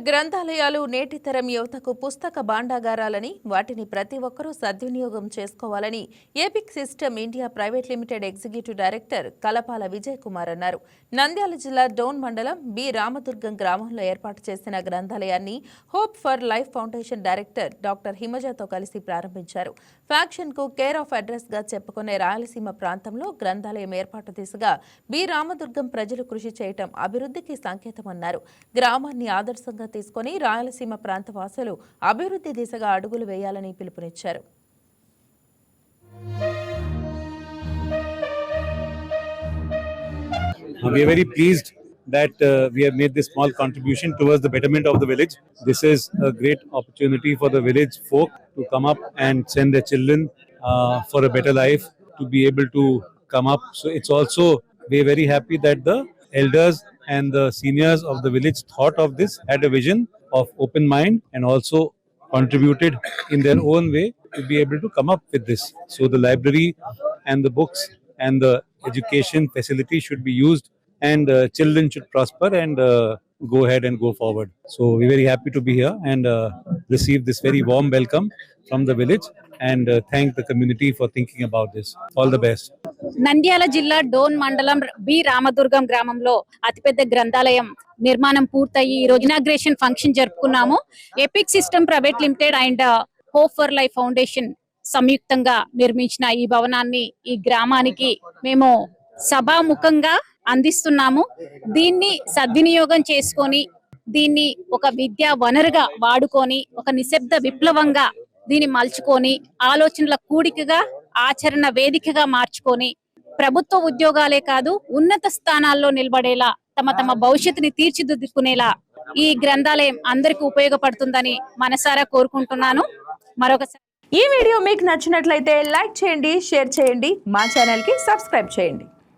గ్రంథాలయాలు నేటి తరం యువతకు పుస్తక భాండాగారాలని వాటిని ప్రతి ఒక్కరూ సద్వినియోగం చేసుకోవాలని Epic System India private limited executive director Kalapala Vijay Kumar అన్నారు. నంద్యాల జిల్లా డౌన్ మండలం బి. రామదుర్గం గ్రామంలో ఏర్పాటు చేసిన గ్రంథాలయాన్ని Hope for Life Foundation director doctor హిమజాతో కలిసి ప్రారంభించారు. ఫ్యాక్షన్కు కేర్ ఆఫ్ అడ్రస్గా చెప్పుకునే రాయలసీమ ప్రాంతంలో గ్రంథాలయం ఏర్పాటు దిశగా బి. రామదుర్గం ప్రజలు కృషి చేయటం అభివృద్ధికి సంకేతమన్నారు. గ్రామాన్ని ఆదర్శంగా తీసుకొని రాయలసీమ ప్రాంత వాసులు అభివృద్ధి దిశగా అడుగులు వేయాలని పిలుపునిచ్చారు We are very pleased that uh, we have made this small contribution towards the betterment of the village. This is a great opportunity for the village folk to come up and send their children uh, for a better life, to be able to come up. So it's also, we are very happy that the elders and the seniors of the village thought of this, had a vision of open mind and also contributed in their own way to be able to come up with this. So the library and the books and the education facility should be used and uh, children should prosper and uh, go ahead and go forward. So we're very happy to be here and uh, receive this very warm welcome from the village and uh, thank the community for thinking about this. All the best. Nandyal జిల్లా డోన్ మండలం B Ramadurgam గ్రామంలో అతిపెద్ద గ్రంథాలయం నిర్మాణం పూర్తయి ఈ రోజు inauguration function జరుపుకున్నాము. Epic system private limited and Hope for Life Foundation సంయుక్తంగా నిర్మించిన ఈ భవనాన్ని ఈ గ్రామానికి మేము సభాముఖంగా అందిస్తున్నాము. దీన్ని సద్వినియోగం చేసుకొని దీన్ని ఒక విద్యా వనరుగా వాడుకొని ఒక నిశ్శబ్ద విప్లవంగా దీన్ని మలుచుకొని ఆలోచనల కూడికగా ఆచరణ వేదికగా మార్చుకొని ప్రభుత్వ ఉద్యోగాలే కాదు ఉన్నత స్థానాల్లో నిలబడేలా తమ తమ భవిష్యత్తుని తీర్చిదిద్దుకునేలా ఈ గ్రంథాలయం అందరికీ ఉపయోగపడుతుందని మనసారా కోరుకుంటున్నాను. మరొకసారి ఈ వీడియో మీకు నచ్చినట్లయితే లైక్ చేయండి షేర్ చేయండి మా ఛానల్కి సబ్స్క్రైబ్ చేయండి.